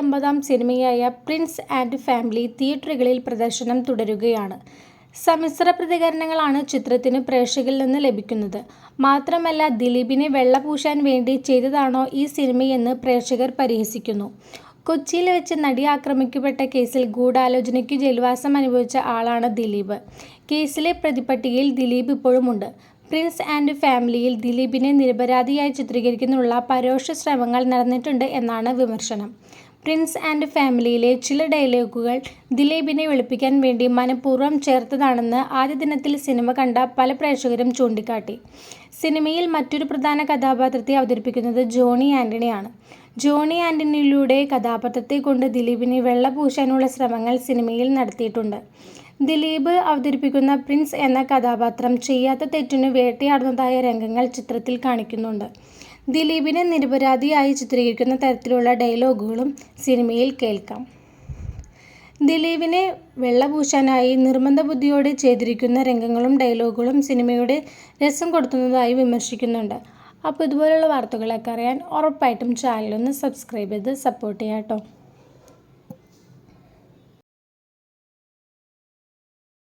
അമ്പതാം സിനിമയായ Prince and family തിയേറ്ററുകളിൽ പ്രദർശനം തുടരുകയാണ്. സമ്മിശ്ര പ്രതികരണങ്ങളാണ് ചിത്രത്തിന് പ്രേക്ഷകരിൽ നിന്ന് ലഭിക്കുന്നത്. മാത്രമല്ല ദിലീപിനെ വെള്ളപൂശാൻ വേണ്ടി ചെയ്തതാണോ ഈ സിനിമയെന്ന് പ്രേക്ഷകർ പരിഹസിക്കുന്നു. കൊച്ചിയിൽ വെച്ച് നടി ആക്രമിക്കപ്പെട്ട കേസിൽ ഗൂഢാലോചനയ്ക്ക് ജയിൽവാസം അനുഭവിച്ച ആളാണ് ദിലീപ്. കേസിലെ പ്രതിപട്ടികയിൽ ദിലീപ് ഇപ്പോഴുമുണ്ട്. പ്രിൻസ് ആൻഡ് ഫാമിലിയിൽ ദിലീപിനെ നിരപരാധിയായി ചിത്രീകരിക്കുന്നതിനുള്ള പരോക്ഷ ശ്രമങ്ങൾ നടന്നിട്ടുണ്ട് എന്നാണ് വിമർശനം. പ്രിൻസ് ആൻഡ് ഫാമിലിയിലെ ചില ഡയലോഗുകൾ ദിലീപിനെ വെളുപ്പിക്കാൻ വേണ്ടി മനഃപൂർവം ചേർത്തതാണെന്ന് ആദ്യ ദിനത്തിൽ സിനിമ കണ്ട പല പ്രേക്ഷകരും ചൂണ്ടിക്കാട്ടി. സിനിമയിൽ മറ്റൊരു പ്രധാന കഥാപാത്രത്തെ അവതരിപ്പിക്കുന്നത് ജോണി ആന്റണിയാണ് ജോണി ആന്റണിയിലൂടെ കഥാപാത്രത്തെ കൊണ്ട് ദിലീപിനെ വെള്ളപൂശാനുള്ള ശ്രമങ്ങൾ സിനിമയിൽ നടത്തിയിട്ടുണ്ട്. ദിലീപ് അവതരിപ്പിക്കുന്ന പ്രിൻസ് എന്ന കഥാപാത്രം ചെയ്യാത്ത തെറ്റിനു വേട്ടയാടുന്നതായ രംഗങ്ങൾ ചിത്രത്തിൽ കാണിക്കുന്നുണ്ട്. ദിലീപിനെ നിരപരാധിയായി ചിത്രീകരിക്കുന്ന തരത്തിലുള്ള ഡയലോഗുകളും സിനിമയിൽ കേൾക്കാം. ദിലീപിനെ വെള്ളപൂശാനായി നിർബന്ധ ബുദ്ധിയോടെ ചെയ്തിരിക്കുന്ന രംഗങ്ങളും ഡയലോഗുകളും സിനിമയുടെ രസം കൊടുത്തുന്നതായി വിമർശിക്കുന്നുണ്ട്. അപ്പോൾ ഇതുപോലുള്ള വാർത്തകളൊക്കെ അറിയാൻ ഉറപ്പായിട്ടും ചാനലൊന്ന് സബ്സ്ക്രൈബ് ചെയ്ത് സപ്പോർട്ട് ചെയ്യാം കേട്ടോ